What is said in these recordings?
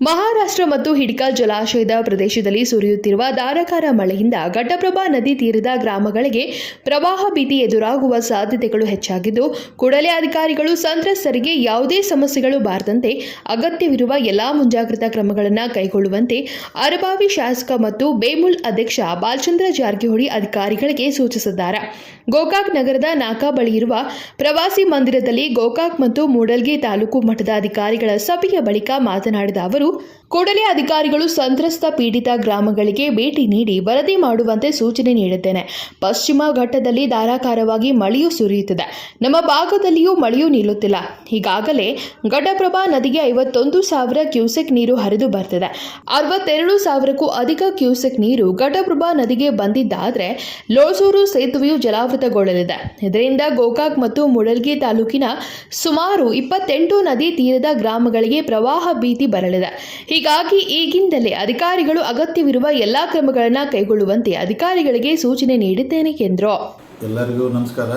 ಮಹಾರಾಷ್ಟ್ರ ಮತ್ತು ಹಿಡ್ಕಲ್ ಜಲಾಶಯದ ಪ್ರದೇಶದಲ್ಲಿ ಸುರಿಯುತ್ತಿರುವ ಧಾರಾಕಾರ ಮಳೆಯಿಂದ ಘಟಪ್ರಭಾ ನದಿ ತೀರದ ಗ್ರಾಮಗಳಿಗೆ ಪ್ರವಾಹ ಭೀತಿ ಎದುರಾಗುವ ಸಾಧ್ಯತೆಗಳು ಹೆಚ್ಚಾಗಿದ್ದು, ಕೂಡಲೇ ಅಧಿಕಾರಿಗಳು ಸಂತ್ರಸ್ತರಿಗೆ ಯಾವುದೇ ಸಮಸ್ಯೆಗಳು ಬಾರದಂತೆ ಅಗತ್ಯವಿರುವ ಎಲ್ಲಾ ಮುಂಜಾಗ್ರತಾ ಕ್ರಮಗಳನ್ನು ಕೈಗೊಳ್ಳುವಂತೆ ಅರಬಾವಿ ಶಾಸಕ ಮತ್ತು ಬೇಮುಲ್ ಅಧ್ಯಕ್ಷ ಬಾಲಚಂದ್ರ ಜಾರಕಿಹೊಳಿ ಅಧಿಕಾರಿಗಳಿಗೆ ಸೂಚಿಸಿದ್ದಾರೆ. ಗೋಕಾಕ್ ನಗರದ ನಾಕಾ ಬಳಿ ಇರುವ ಪ್ರವಾಸಿ ಮಂದಿರದಲ್ಲಿ ಗೋಕಾಕ್ ಮತ್ತು ಮೂಡಲ್ಗಿ ತಾಲೂಕು ಮಠದ ಅಧಿಕಾರಿಗಳ ಸಭೆಯ ಬಳಿಕ ಮಾತನಾಡಿದ ಅವರು ಕೂಡಲೇ ಅಧಿಕಾರಿಗಳು ಸಂತ್ರಸ್ತ ಪೀಡಿತ ಗ್ರಾಮಗಳಿಗೆ ಭೇಟಿ ನೀಡಿ ವರದಿ ಮಾಡುವಂತೆ ಸೂಚನೆ ನೀಡುತ್ತೇನೆ ಪಶ್ಚಿಮ ಘಟ್ಟದಲ್ಲಿ ಧಾರಾಕಾರವಾಗಿ ಮಳೆಯೂ ಸುರಿಯುತ್ತಿದೆ. ನಮ್ಮ ಭಾಗದಲ್ಲಿಯೂ ಮಳೆಯೂ ನಿಲ್ಲುತ್ತಿಲ್ಲ. ಈಗಾಗಲೇ ಘಟಪ್ರಭಾ ನದಿಗೆ ಐವತ್ತೊಂದು ಸಾವಿರ ಕ್ಯೂಸೆಕ್ ನೀರು ಹರಿದು ಬರ್ತಿದೆ. ಅರವತ್ತೆರಡು ಸಾವಿರಕ್ಕೂ ಅಧಿಕ ಕ್ಯೂಸೆಕ್ ನೀರು ಘಟಪ್ರಭಾ ನದಿಗೆ ಬಂದಿದ್ದಾದರೆ ಲೋಸೂರು ಸೇತುವೆಯು ಜಲಾವೃತಗೊಳ್ಳಲಿದೆ. ಇದರಿಂದ ಗೋಕಾಕ್ ಮತ್ತು ಮುಡಲ್ಗಿ ತಾಲೂಕಿನ ಸುಮಾರು ಇಪ್ಪತ್ತೆಂಟು ನದಿ ತೀರದ ಗ್ರಾಮಗಳಿಗೆ ಪ್ರವಾಹ ಭೀತಿ ಬರಲಿದೆ. ಹೀಗಾಗಿ ಈಗಿಂದಲೇ ಅಧಿಕಾರಿಗಳು ಅಗತ್ಯವಿರುವ ಎಲ್ಲಾ ಕ್ರಮಗಳನ್ನು ಕೈಗೊಳ್ಳುವಂತೆ ಅಧಿಕಾರಿಗಳಿಗೆ ಸೂಚನೆ ನೀಡಿದ್ದೇನೆ ಎಂದರು ಎಲ್ಲರಿಗೂ ನಮಸ್ಕಾರ.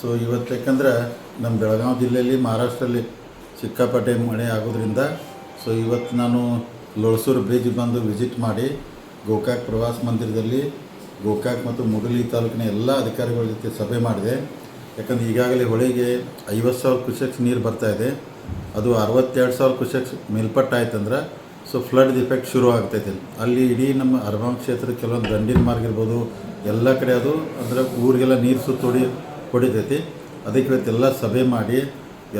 ಸೊ ಇವತ್ತು ಯಾಕಂದ್ರೆ ನಮ್ಮ ಬೆಳಗಾವಿ ಜಿಲ್ಲೆಯಲ್ಲಿ ಮಹಾರಾಷ್ಟ್ರದಲ್ಲಿ ಸಿಕ್ಕಾಪಟ್ಟೆ ಮಳೆ ಆಗೋದ್ರಿಂದ ಸೊ ಇವತ್ತು ನಾನು ಲೋಳಸೂರು ಬ್ರಿಡ್ಜ್ ಬಂದು ವಿಸಿಟ್ ಮಾಡಿ ಗೋಕಾಕ್ ಪ್ರವಾಸ ಮಂದಿರದಲ್ಲಿ, ಗೋಕಾಕ್ ಮತ್ತು ಮುಗಲಿ ತಾಲೂಕಿನ ಎಲ್ಲ ಅಧಿಕಾರಿಗಳ ಜೊತೆ ಸಭೆ ಮಾಡಿದೆ. ಯಾಕಂದ್ರೆ ಈಗಾಗಲೇ ಹೊಳೆಗೆ ಐವತ್ತು ಸಾವಿರ ಕ್ಯೂಸೆಕ್ಸ್ ನೀರು ಬರ್ತಾ ಇದೆ. ಅದು ಅರವತ್ತೆರಡು ಸಾವಿರ ಕ್ಯೂಸೆಕ್ಸ್ ಮೇಲ್ಪಟ್ಟಾಯ್ತಂದ್ರೆ ಸೊ ಫ್ಲಡ್ ಇಫೆಕ್ಟ್ ಶುರು ಆಗ್ತೈತೆ. ಅಲ್ಲಿ ಇಡೀ ನಮ್ಮ ಅರಬಾಂ ಕ್ಷೇತ್ರ ಕೆಲವೊಂದು ದಂಡಿನ ಮಾರ್ಗ ಇರ್ಬೋದು, ಎಲ್ಲ ಕಡೆ ಅದು ಅಂದರೆ ಊರಿಗೆಲ್ಲ ನೀರು ಸುತ್ತೋಡಿ ಹೊಡಿ ಹೊಡಿತೈತಿ. ಅದಕ್ಕೆ ಇವತ್ತೆಲ್ಲ ಸಭೆ ಮಾಡಿ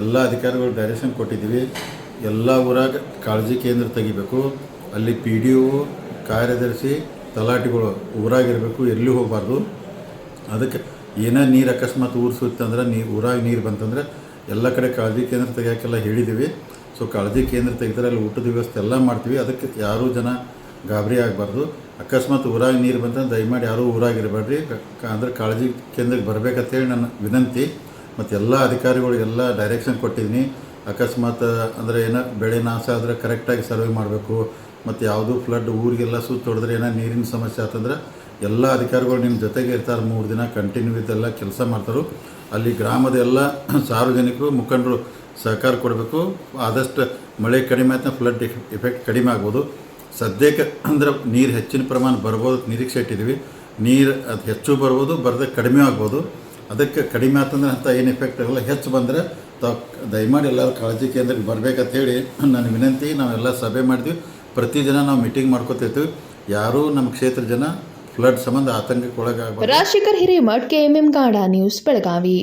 ಎಲ್ಲ ಅಧಿಕಾರಿಗಳು ಡೈರೆಕ್ಷನ್ ಕೊಟ್ಟಿದ್ದೀವಿ. ಎಲ್ಲ ಊರಾಗ ಕಾಳಜಿ ಕೇಂದ್ರ ತೆಗಿಬೇಕು. ಅಲ್ಲಿ ಪಿ ಡಿ ಒ, ಕಾರ್ಯದರ್ಶಿ, ತಲಾಟಿಗಳು ಊರಾಗಿರಬೇಕು, ಎಲ್ಲಿ ಹೋಗಬಾರ್ದು. ಅದಕ್ಕೆ ಏನೇ ನೀರು ಅಕಸ್ಮಾತ್ ಊರು ಸುತ್ತಂದ್ರೆ ನೀರು ಊರಾಗಿ ನೀರು ಬಂತಂದ್ರೆ ಎಲ್ಲ ಕಡೆ ಕಾಳಜಿ ಕೇಂದ್ರ ತೆಗಿಯೋಕ್ಕೆಲ್ಲ ಹೇಳಿದ್ದೀವಿ ಸೊ ಕಾಳಜಿ ಕೇಂದ್ರ ತೆಗೆದ್ರೆ ಅಲ್ಲಿ ಊಟದ ವ್ಯವಸ್ಥೆ ಎಲ್ಲ ಮಾಡ್ತೀವಿ. ಅದಕ್ಕೆ ಯಾರೂ ಜನ ಗಾಬರಿ ಆಗಬಾರ್ದು. ಅಕಸ್ಮಾತ್ ಊರಾಗಿ ನೀರು ಬಂತಂದ್ರೆ ದಯಮಾಡಿ ಯಾರೂ ಊರಾಗಿರಬೇಡ್ರಿ. ಅಂದರೆ ಕಾಳಜಿ ಕೇಂದ್ರಕ್ಕೆ ಬರಬೇಕಂತೇಳಿ ನನ್ನ ವಿನಂತಿ. ಮತ್ತು ಎಲ್ಲ ಅಧಿಕಾರಿಗಳಿಗೆಲ್ಲ ಡೈರೆಕ್ಷನ್ ಕೊಟ್ಟಿದ್ದೀನಿ. ಅಕಸ್ಮಾತ್, ಅಂದರೆ ಏನೋ ಬೆಳೆ ನಾಶ ಆದರೆ ಕರೆಕ್ಟಾಗಿ ಸರ್ವೆ ಮಾಡಬೇಕು. ಮತ್ತು ಯಾವುದೂ ಫ್ಲಡ್ ಊರಿಗೆಲ್ಲ ಸುತ್ತೊಡೆದ್ರೆ ಏನೋ ನೀರಿನ ಸಮಸ್ಯೆ ಆತಂದ್ರೆ ಎಲ್ಲ ಅಧಿಕಾರಿಗಳು ನಿಮ್ಮ ಜೊತೆಗೆ ಇರ್ತಾರೆ, ಮೂರು ದಿನ ಕಂಟಿನ್ಯೂ ಇದೆಲ್ಲ ಕೆಲಸ ಮಾಡ್ತಾರೋ. ಅಲ್ಲಿ ಗ್ರಾಮದ ಎಲ್ಲ ಸಾರ್ವಜನಿಕರು, ಮುಖಂಡರು ಸಹಕಾರ ಕೊಡಬೇಕು. ಆದಷ್ಟು ಮಳೆ ಕಡಿಮೆ ಆಯ್ತು ಫ್ಲಡ್ ಎಫೆಕ್ಟ್ ಕಡಿಮೆ ಆಗ್ಬೋದು. ಸದ್ಯಕ್ಕೆ ಅಂದ್ರೆ ನೀರು ಹೆಚ್ಚಿನ ಪ್ರಮಾಣ ಬರ್ಬೋದು ನಿರೀಕ್ಷೆ ಇಟ್ಟಿದ್ದೀವಿ. ನೀರು ಅದು ಹೆಚ್ಚು ಬರ್ಬೋದು, ಬರದೆ ಕಡಿಮೆ ಆಗ್ಬೋದು. ಅದಕ್ಕೆ ಕಡಿಮೆ ಆಯ್ತಂದ್ರೆ ಅಂಥ ಏನು ಎಫೆಕ್ಟ್ ಆಗಲ್ಲ ಹೆಚ್ಚು ಬಂದರೆ ತಾವು ದಯಮಾಡಿ ಎಲ್ಲರೂ ಕಾಳಜಿ ಕೇಂದ್ರಕ್ಕೆ ಬರ್ಬೇಕಂತ ಹೇಳಿ ನನ್ನ ವಿನಂತಿ, ನಾವೆಲ್ಲ ಸಭೆ ಮಾಡಿದ್ವಿ. ಪ್ರತಿದಿನ ನಾವು ಮೀಟಿಂಗ್ ಮಾಡ್ಕೋತಿರ್ತೀವಿ. ಯಾರೂ ನಮ್ಮ ಕ್ಷೇತ್ರ ಜನ ಫ್ಲಡ್ ಸಂಬಂಧ ಆತಂಕಕ್ಕೆ ಒಳಗಾಗ ರಾಜಶೇಖರ್ ಹಿರೇಮಠ್ ಕೆಎಂಎಂ ಗಾಢ ನ್ಯೂಸ್ ಬೆಳಗಾವಿ.